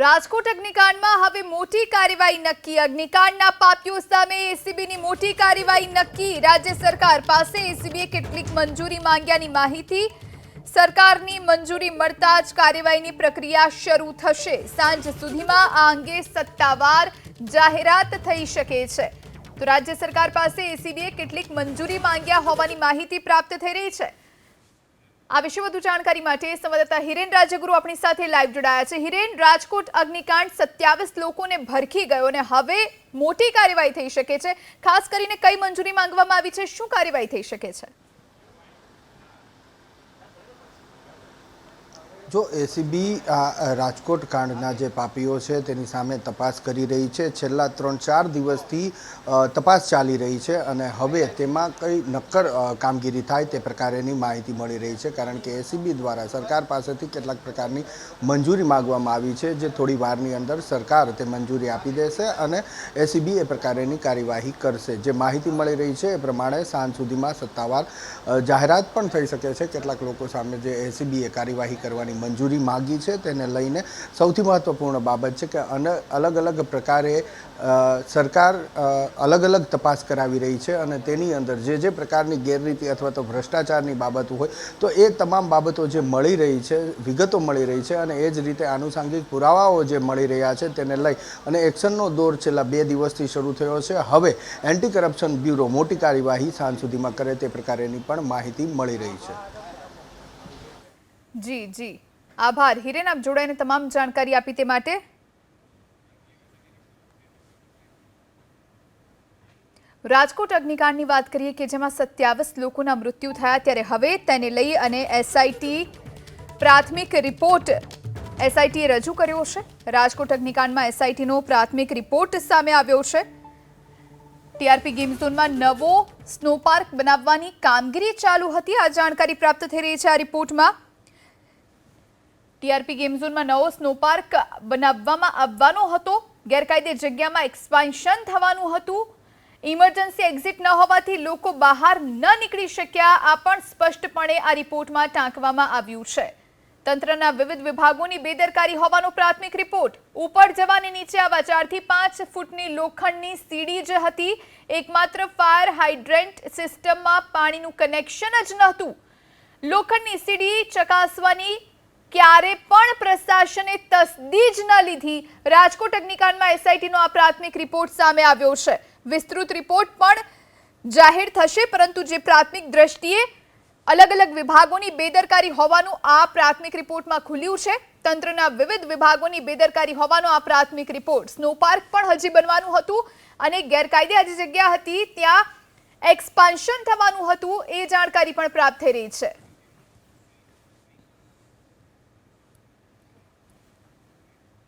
રાજકોટ અગ્નિકાંડમાં હવે મોટી કાર્યવાહી નક્કી. અગ્નિકાંડના પાપીઓ સામે એસીબીની મોટી કાર્યવાહી નક્કી. રાજ્ય સરકાર પાસે એસીબીએ કેટલીક મંજૂરી માંગ્યાની માહિતી સરકારની મંજૂરી મળતા જ કાર્યવાહીની પ્રક્રિયા શરૂ થશે. સાંજ સુધીમાં આ અંગે સત્તાવાર જાહેરાત થઈ શકે છે. તો રાજ્ય સરકાર પાસે એસીબીએ કેટલીક મંજૂરી માંગ્યા હોવાની માહિતી પ્રાપ્ત થઈ રહી છે. આ વિશે વધુ જાણકારી માટે સંવાદદાતા હિરેન રાજગુરુ આપણી સાથે લાઈવ જોડાયા છે. હિરેન, રાજકોટ અગ્નિકાંડ સત્યાવીસ લોકોને ભરખી ગયો અને હવે મોટી કાર્યવાહી થઈ શકે છે. ખાસ કરીને કઈ મંજૂરી માંગવામાં આવી છે? શું કાર્યવાહી થઈ શકે છે? જો એસીબી આ રાજકોટ કાંડના જે પાપીઓ છે તેની સામે તપાસ કરી રહી છે. છેલ્લા ત્રણ ચાર દિવસથી તપાસ ચાલી રહી છે અને હવે તેમાં કઈ નક્કર કામગીરી થાય તે પ્રકારેની માહિતી મળી રહી છે કારણ કે એસીબી દ્વારા સરકાર પાસેથી કેટલાક પ્રકારની મંજૂરી માગવામાં આવી છે જે થોડી વારની અંદર સરકાર તે મંજૂરી આપી દેશે અને એસીબી એ પ્રકારેની કાર્યવાહી કરશે. જે માહિતી મળી રહી છે એ પ્રમાણે સાંજ સુધીમાં સત્તાવાર જાહેરાત પણ થઈ શકે છે. કેટલાક લોકો સામે જે એસીબીએ કાર્યવાહી કરવાની મંજૂરી માગી છે તેને લઈને સૌથી મહત્વપૂર્ણ બાબત છે કે અલગ અલગ પ્રકારે સરકાર અલગ અલગ તપાસ કરાવી રહી છે અને તેની અંદર જે જે પ્રકારની ગેરરીતિ અથવા તો ભ્રષ્ટાચારની બાબતો હોય, તો એ તમામ બાબતો જે મળી રહી છે, વિગતો મળી રહી છે અને એ જ રીતે આનુષાંગિક પુરાવાઓ જે મળી રહ્યા છે તેને લઈ અને એક્શનનો દોર છેલ્લા બે દિવસથી શરૂ થયો છે. હવે એન્ટી કરપ્શન બ્યુરો મોટી કાર્યવાહી સાંજ સુધીમાં કરે તે પ્રકારેની પણ માહિતી મળી રહી છે. જી જી. આભાર. હિરેન આપ જોડાઈને તમામ જાણકારી આપી તે માટે. રાજકોટ અગ્નિકાંડની વાત કરીએ કે જેમાં સત્યાવીસ લોકોના મૃત્યુ થયા, ત્યારે હવે તેને લઈ અને એસઆઈટી પ્રાથમિક રિપોર્ટ એસઆઈટીએ રજૂ કર્યો છે. રાજકોટ અગ્નિકાંડમાં એસઆઈટીનો પ્રાથમિક રિપોર્ટ સામે આવ્યો છે. ટીઆરપી ગેમ નવો સ્નો પાર્ક બનાવવાની કામગીરી ચાલુ હતી. આ જાણકારી પ્રાપ્ત થઈ રહી છે આ રિપોર્ટમાં. ટીઆરપી ગેમ ઝોનમાં નવો સ્નો પાર્ક બનાવવામાં આવવાનો હતો. ગેરકાયદે જગ્યામાં એક્સપાન્શન થવાનું હતું. ઇમરજન્સી એક્ઝિટ ન હોવાથી લોકો બહાર ન નીકળી શક્યા, આ પણ સ્પષ્ટપણે આ રિપોર્ટમાં ટાંકવામાં આવ્યું છે. તંત્રના વિવિધ વિભાગોની બેદરકારી હોવાનો પ્રાથમિક રિપોર્ટ ઉપર જવાની નીચે આવવા ચારથી પાંચ ફૂટની લોખંડની સીડી જ હતી. એકમાત્ર ફાયર હાઇડ્રેન્ટ સિસ્ટમમાં પાણીનું કનેક્શન જ નહોતું. લોખંડની સીડી ચકાસવાની ક્યારે પણ પ્રશાસને તસદી જ ન લીધી. રાજકોટ અગ્નિકાંડમાં એસઆઈટીનો આ પ્રાથમિક રિપોર્ટ સામે આવ્યો છે. વિસ્તૃત રિપોર્ટ પણ જાહેર થશે, પરંતુ જે પ્રાથમિક દ્રષ્ટિએ અલગ અલગ વિભાગોની બેદરકારી હોવાનું આ પ્રાથમિક રિપોર્ટમાં ખુલ્યું છે. તંત્રના વિવિધ વિભાગોની બેદરકારી હોવાનો આ પ્રાથમિક રિપોર્ટ. સ્નો પાર્ક પણ હજી બનવાનું હતું અને ગેરકાયદે આ જગ્યા હતી, ત્યાં એક્સપાન્શન થવાનું હતું, એ જાણકારી પણ પ્રાપ્ત થઈ રહી છે.